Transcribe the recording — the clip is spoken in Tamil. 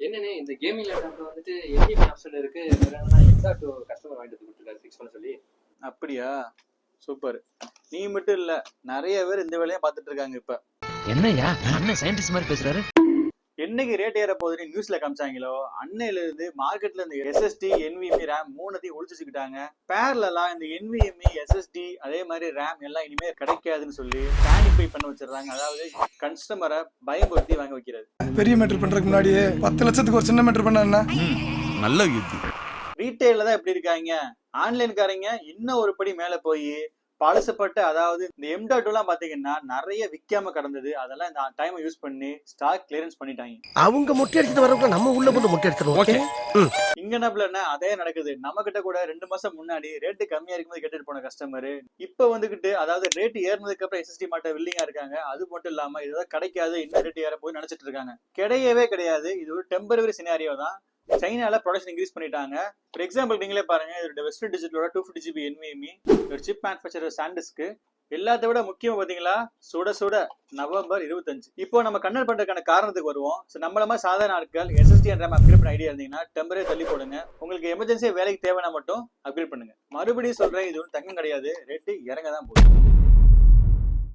என்னன்னு இந்த கேமிங் லேப்டாப்ல வந்துட்டு என்டிபி ஆப்ஷன் இருக்கு எக்ஸா டூ கஸ்டமர் வாங்கிட்டு வந்து கொடுத்துருக்காரு ஃபிக்ஸ் பண்ண சொல்லி. அப்படியா? சூப்பர். நீ மட்டும் இல்ல நிறைய பேர் இந்த வேலையை பார்த்துட்டு இருக்காங்க இப்ப. என்னய்யா அண்ணன் சயின்டிஸ்ட் மாதிரி பேசுறாரு? என்னைக்கு ரேட் ஏற போகுதுன்னு நியூஸ்ல காமிச்சாங்களோ அன்னையில இருந்து மார்க்கெட்ல இந்த எஸ்எஸ்டி NVMe ரேம் மூணுத்தையும் ஒழிச்சு வச்சுக்கிட்டாங்க பேரலாம் இந்த NVMe எஸ்எஸ்டி அதே மாதிரி ரேம் எல்லாம் இனிமே கிடைக்காதுன்னு சொல்லி பேனிஃபை பண்ண வச்சிடுறாங்க. அதாவது கஸ்டமரை பயமுறுத்தி வாங்க வைக்கிறது. பெரிய மீட்டர் பண்றதுக்கு முன்னாடியே பத்து லட்சத்துக்கு ஒரு சின்ன மீட்டர் பண்ணா நல்ல யுத்தி. ரீட்டைல தான் எப்படி இருக்காங்க? ஆன்லைன்காரங்க இன்னும் ஒரு படி மேல போய் பழசப்பட்ட அதாவது இந்த எம் டாட் எல்லாம் பாத்தீங்கன்னா நிறைய விக்காம கடந்தது. அதெல்லாம் இந்த டைமை யூஸ் பண்ணி ஸ்டாக் கிளியரன்ஸ் பண்ணிட்டாங்க. அவங்க முட்டை அடிச்சுட்டு வரவங்க நம்ம உள்ள வந்து முட்டை அடிச்சிருவோம் ஓகே இங்க என்ன அதே நடக்குது. நம்ம கிட்ட கூட ரெண்டு மாசம் முன்னாடி ரேட்டு கம்மியா இருக்கும்போது கேட்டுட்டு போன கஸ்டமர் இப்ப வந்துகிட்டு அதாவது ரேட் ஏறினதுக்கு அப்புறம் எஸ்எஸ்டி மாட்ட வில்லிங்கா இருக்காங்க. அது மட்டும் இல்லாம இதுதான் கிடைக்காது இன்னும் ரேட் ஏற போய் நினைச்சிட்டு இருக்காங்க. கிடையவே கிடையாது. இது ஒரு டெம்பரவரி சினாரியோ தான். சைனால ப்ரொடக்ஷன் இன்க்ரீஸ் பண்ணிட்டாங்க. ஃபார் எக்ஸாம்பிள் நீங்களே பாருங்க இதோட வெஸ்டர்ன் டிஜிட்டலோட டூ ஃபிஃப்டி ஜிபி என்விஎம்இ ஒரு சிப் மேனுஃபேக்சர் சாண்டிஸ்க்கு எல்லாத்த விட முக்கியம் பாத்தீங்களா சுட சுட நவம்பர் இருபத்தஞ்சு. இப்போ நம்ம கண்ணல் பண்றதுக்கான காரணத்துக்கு வருவோம். ஸோ நம்மள மாதிரி சாதாரண ஆட்கள் எஸ்எஸ்டி என்ற அப்கிரேட் பண்ண ஐடியா இருந்தீங்கன்னா டெம்பரே தள்ளி போடுங்க. உங்களுக்கு எமர்ஜென்சி வேலைக்கு தேவைன்னா மட்டும் அப்கிரேட் பண்ணுங்க. மறுபடியும் சொல்றேன் இது ஒன்றும் தங்கம் கிடையாது. ரேட்டு இறங்க தான் போகுது.